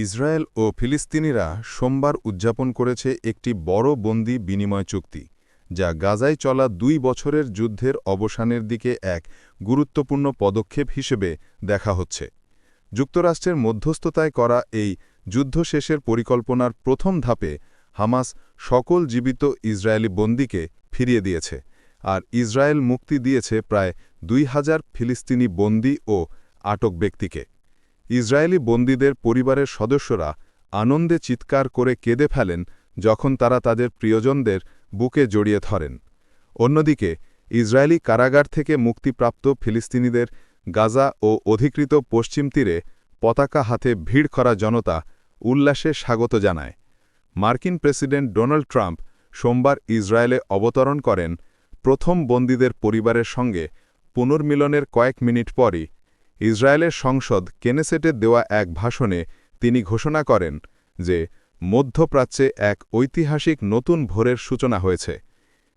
Israel ও ফিলিস্তিনিরা সোমবার উদযাপন করেছে একটি বড় বন্দি বিনিময় চুক্তি, যা গাজায় চলা দুই বছরের যুদ্ধের অবসানের দিকে এক গুরুত্বপূর্ণ পদক্ষেপ হিসেবে দেখা হচ্ছে। যুক্তরাষ্ট্রের মধ্যস্থতায় করা এই যুদ্ধ শেষের পরিকল্পনার প্রথম ধাপে হামাস সকল জীবিত ইসরায়েলি বন্দীকে ফিরিয়ে দিয়েছে আর ইসরায়েল মুক্তি দিয়েছে প্রায় দুই হাজার ফিলিস্তিনি বন্দী ও আটক ব্যক্তিকে। ইসরায়েলি বন্দীদের পরিবারের সদস্যরা আনন্দে চিৎকার করে কেঁদে ফেলেন যখন তারা তাদের প্রিয়জনদের বুকে জড়িয়ে ধরেন। অন্যদিকে, ইসরায়েলি কারাগার থেকে মুক্তিপ্রাপ্ত ফিলিস্তিনিদের গাজা ও অধিকৃত পশ্চিম তীরে পতাকা হাতে ভিড় করা জনতা উল্লাসে স্বাগত জানায়। মার্কিন প্রেসিডেন্ট ডোনাল্ড ট্রাম্প সোমবার ইসরায়েলে অবতরণ করেন প্রথম বন্দীদের পরিবারের সঙ্গে পুনর্মিলনের কয়েক মিনিট পরই। ইসরায়েলের সংসদ কেনেসেটে দেওয়া এক ভাষণে তিনি ঘোষণা করেন যে মধ্যপ্রাচ্যে এক ঐতিহাসিক নতুন ভোরের সূচনা হয়েছে।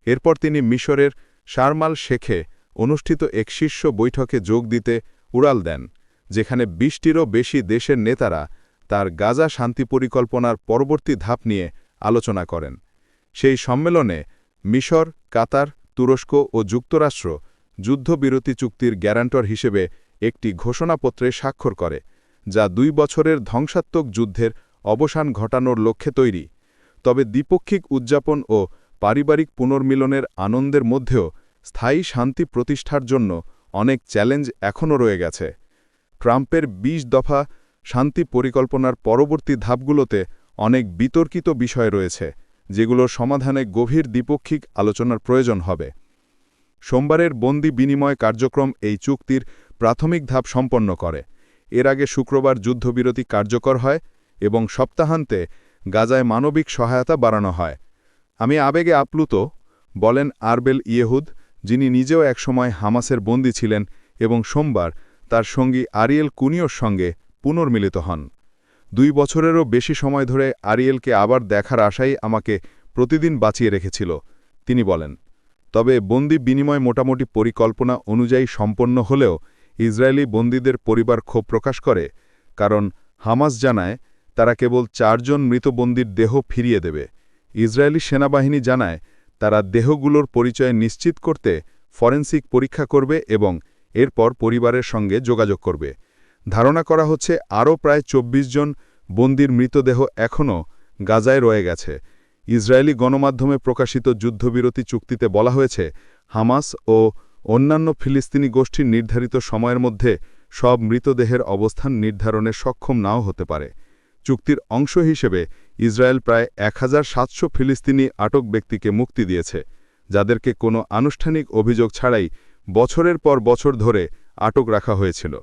এরপর তিনি মিশরের শারমাল শেখে অনুষ্ঠিত এক শীর্ষ বৈঠকে যোগ দিতে উড়াল দেন, যেখানে বিশটিরও বেশি দেশের নেতারা তার গাজা শান্তি পরিকল্পনার পরবর্তী ধাপ নিয়ে আলোচনা করেন। সেই সম্মেলনে মিশর, কাতার, তুরস্ক ও যুক্তরাষ্ট্র যুদ্ধবিরতি চুক্তির গ্যারান্টর হিসেবে একটি ঘোষণাপত্রে স্বাক্ষর করে, যা দুই বছরের ধ্বংসাত্মক যুদ্ধের অবসান ঘটানোর লক্ষ্যে তৈরি। তবে দ্বিপক্ষিক উদযাপন ও পারিবারিক পুনর্মিলনের আনন্দের মধ্যেও স্থায়ী শান্তি প্রতিষ্ঠার জন্য অনেক চ্যালেঞ্জ এখনও রয়ে গেছে। ট্রাম্পের ২০ দফা শান্তি পরিকল্পনার পরবর্তী ধাপগুলোতে অনেক বিতর্কিত বিষয় রয়েছে, যেগুলোর সমাধানে গভীর দ্বিপক্ষিক আলোচনার প্রয়োজন হবে। সোমবারের বন্দি বিনিময় কার্যক্রম এই চুক্তির প্রাথমিক ধাপ সম্পন্ন করে। এর আগে শুক্রবার যুদ্ধবিরতি কার্যকর হয় এবং সপ্তাহান্তে গাজায় মানবিক সহায়তা বাড়ানো হয়। আমি আবেগে আপ্লুত, বলেন আরবেল ইয়েহুদ, যিনি নিজেও একসময় হামাসের বন্দী ছিলেন এবং সোমবার তার সঙ্গী আরিয়েল কুনিওর সঙ্গে পুনর্মিলিত হন। দুই বছরেরও বেশি সময় ধরে আরিয়েলকে আবার দেখার আশাই আমাকে প্রতিদিন বাঁচিয়ে রেখেছিল, তিনি বলেন। তবে বন্দি বিনিময় মোটামুটি পরিকল্পনা অনুযায়ী সম্পন্ন হলেও ইসরায়েলি বন্দীদের পরিবার ক্ষোভ প্রকাশ করে, কারণ হামাস জানায়, তারা কেবল চারজন মৃত বন্দীর দেহ ফিরিয়ে দেবে। ইসরায়েলি সেনাবাহিনী জানায়, তারা দেহগুলোর পরিচয় নিশ্চিত করতে ফরেন্সিক পরীক্ষা করবে এবং এরপর পরিবারের সঙ্গে যোগাযোগ করবে। ধারণা করা হচ্ছে, আরও প্রায় ২৪ জন বন্দির মৃতদেহ এখনও গাজায় রয়ে গেছে। ইসরায়েলি গণমাধ্যমে প্রকাশিত যুদ্ধবিরতি চুক্তিতে বলা হয়েছে, হামাস ও অন্যান্য ফিলিস্তিনি গোষ্ঠীর নির্ধারিত সময়ের মধ্যে সব মৃতদেহের অবস্থান নির্ধারণে সক্ষম নাও হতে পারে। চুক্তির অংশ হিসেবে ইসরায়েল প্রায় এক হাজার সাতশো ফিলিস্তিনি আটক ব্যক্তিকে মুক্তি দিয়েছে, যাদেরকে কোনো আনুষ্ঠানিক অভিযোগ ছাড়াই বছরের পর বছর ধরে আটক রাখা হয়েছিল।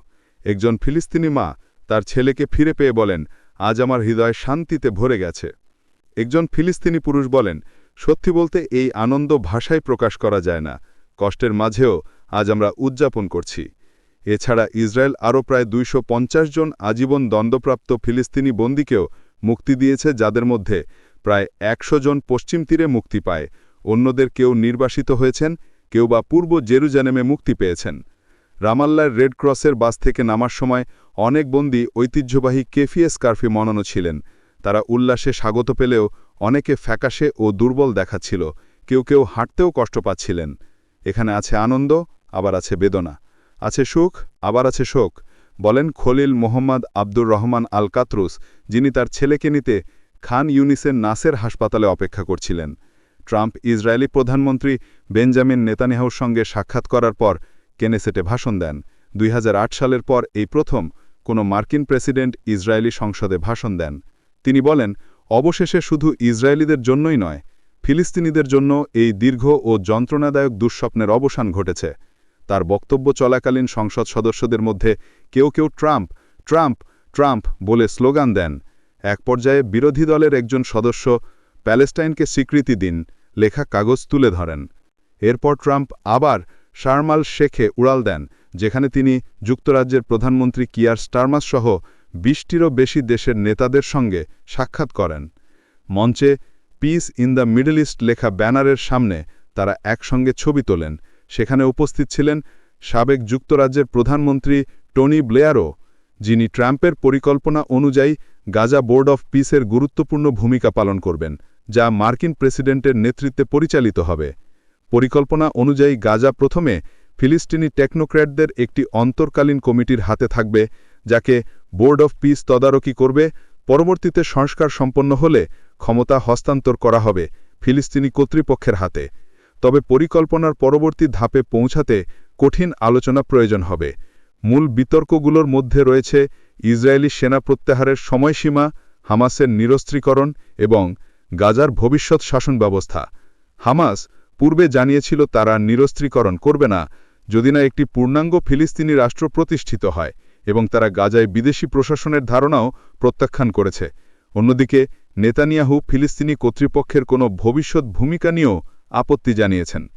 একজন ফিলিস্তিনি মা তার ছেলেকে ফিরে পেয়ে বলেন, আজ আমার হৃদয় শান্তিতে ভরে গেছে। একজন ফিলিস্তিনি পুরুষ বলেন, সত্যি বলতে এই আনন্দ ভাষায় প্রকাশ করা যায় না। কষ্টের মাঝেও আজ আমরা উদযাপন করছি। এছাড়া ইসরায়েল আরও প্রায় দুইশ পঞ্চাশ জন আজীবন দণ্ডপ্রাপ্ত ফিলিস্তিনি বন্দীকেও মুক্তি দিয়েছে, যাদের মধ্যে প্রায় একশো জন পশ্চিম তীরে মুক্তি পায়। অন্যদের কেউ নির্বাসিত হয়েছেন, কেউ বা পূর্ব জেরুজানেমে মুক্তি পেয়েছেন। রামাল্লার রেড ক্রসের বাস থেকে নামার সময় অনেক বন্দী ঐতিহ্যবাহী কেফিএস কার্ফি মনানো ছিলেন। তারা উল্লাসে স্বাগত পেলেও অনেকে ফ্যাকাশে ও দুর্বল দেখাচ্ছিল। কেউ কেউ হাঁটতেও কষ্ট পাচ্ছিলেন। এখানে আছে আনন্দ, আবার আছে বেদনা। আছে সুখ, আবার আছে শোক। বলেন খলিল মোহাম্মদ আব্দুর রহমান আল কাতরুস যিনি তার ছেলেকে নিতে খান ইউনিসের নাসের হাসপাতালে অপেক্ষা করছিলেন। ট্রাম্প ইসরায়েলি প্রধানমন্ত্রী বেঞ্জামিন নেতানিয়াহুর সঙ্গে সাক্ষাৎ করার পর কেনেসেটে ভাষণ দেন। দুই হাজার আট সালের পর এই প্রথম কোনো মার্কিন প্রেসিডেন্ট ইসরায়েলি সংসদে ভাষণ দেন। তিনি বলেন, অবশেষে শুধু ইসরায়েলিদের জন্যই নয় ফিলিস্তিনিদের জন্য এই দীর্ঘ ও যন্ত্রণাদায়ক দুঃস্বপ্নের অবসান ঘটেছে। তার বক্তব্য চলাকালীন সংসদ সদস্যদের মধ্যে কেউ কেউ ট্রাম্প ট্রাম্প ট্রাম্প বলে স্লোগান দেন। এক পর্যায়ে বিরোধী দলের একজন সদস্য প্যালেস্টাইনকে স্বীকৃতি দিন, লেখা কাগজ তুলে ধরেন। এরপর ট্রাম্প আবার শারমাল শেখে উড়াল দেন, যেখানে তিনি যুক্তরাজ্যের প্রধানমন্ত্রী কিয়ার স্টারমাস সহ বিশটিরও বেশি দেশের নেতাদের সঙ্গে সাক্ষাৎ করেন। মঞ্চে peace in the Middle East লেখা ব্যানারের সামনে তারা একসঙ্গে ছবি তোলেন। সেখানে উপস্থিত ছিলেন সাবেক যুক্তরাজ্যের প্রধানমন্ত্রী টনি ব্লেয়ারও যিনি ট্রাম্পের পরিকল্পনা অনুযায়ী গাজা বোর্ড অফ পিসের গুরুত্বপূর্ণ ভূমিকা পালন করবেন, যা মার্কিন প্রেসিডেন্টের নেতৃত্বে পরিচালিত হবে। পরিকল্পনা অনুযায়ী গাজা প্রথমে ফিলিস্তিনি টেকনোক্র্যাটদের একটি অন্তর্কালীন কমিটির হাতে থাকবে, যাকে বোর্ড অফ পিস তদারকি করবে পরবর্তীতে সংস্কার সম্পন্ন হলে ক্ষমতা হস্তান্তর করা হবে ফিলিস্তিনি কর্তৃপক্ষের হাতে। তবে পরিকল্পনার পরবর্তী ধাপে পৌঁছাতে কঠিন আলোচনা প্রয়োজন হবে। মূল বিতর্কগুলোর মধ্যে রয়েছে ইসরায়েলি সেনা প্রত্যাহারের সময়সীমা, হামাসের নিরস্ত্রীকরণ এবং গাজার ভবিষ্যৎ শাসন ব্যবস্থা। হামাস পূর্বে জানিয়েছিল তারা নিরস্ত্রীকরণ করবে না, যদি না একটি পূর্ণাঙ্গ ফিলিস্তিনি রাষ্ট্র প্রতিষ্ঠিত হয়। এবং তারা গাজায় বিদেশি প্রশাসনের ধারণাও প্রত্যাখ্যান করেছে। অন্যদিকে, নেতানিয়াহু ফিলিস্তিনি কর্তৃপক্ষের কোনো ভবিষ্যৎ ভূমিকা নিয়েও আপত্তি জানিয়েছেন।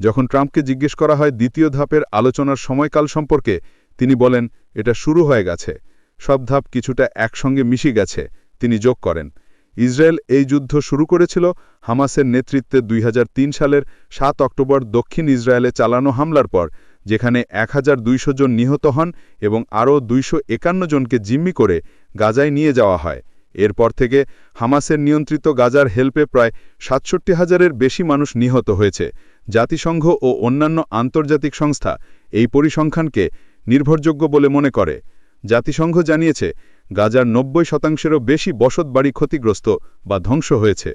যখন ট্রাম্পকে জিজ্ঞেস করা হয় দ্বিতীয় ধাপের আলোচনার সময়কাল সম্পর্কে, তিনি বলেন, এটা শুরু হয়ে গেছে। সব ধাপ কিছুটা একসঙ্গে মিশে গেছে। তিনি যোগ করেন। ইসরায়েল এই যুদ্ধ শুরু করেছিল হামাসের নেতৃত্বে দুই হাজার তিন সালের সাত অক্টোবর দক্ষিণ ইসরায়েলে চালানো হামলার পর। যেখানে এক হাজার দুইশ জন নিহত হন এবং আরও দুইশো একান্ন জনকে জিম্মি করে গাজায় নিয়ে যাওয়া হয়। এরপর থেকে হামাসের নিয়ন্ত্রিত গাজার হেল্পে প্রায় সাতষট্টি হাজারের বেশি মানুষ নিহত হয়েছে। জাতিসংঘ ও অন্যান্য আন্তর্জাতিক সংস্থা এই পরিসংখ্যানকে নির্ভরযোগ্য বলে মনে করে। জাতিসংঘ জানিয়েছে, গাজার নব্বই শতাংশেরও বেশি বসতবাড়ি ক্ষতিগ্রস্ত বা ধ্বংস হয়েছে।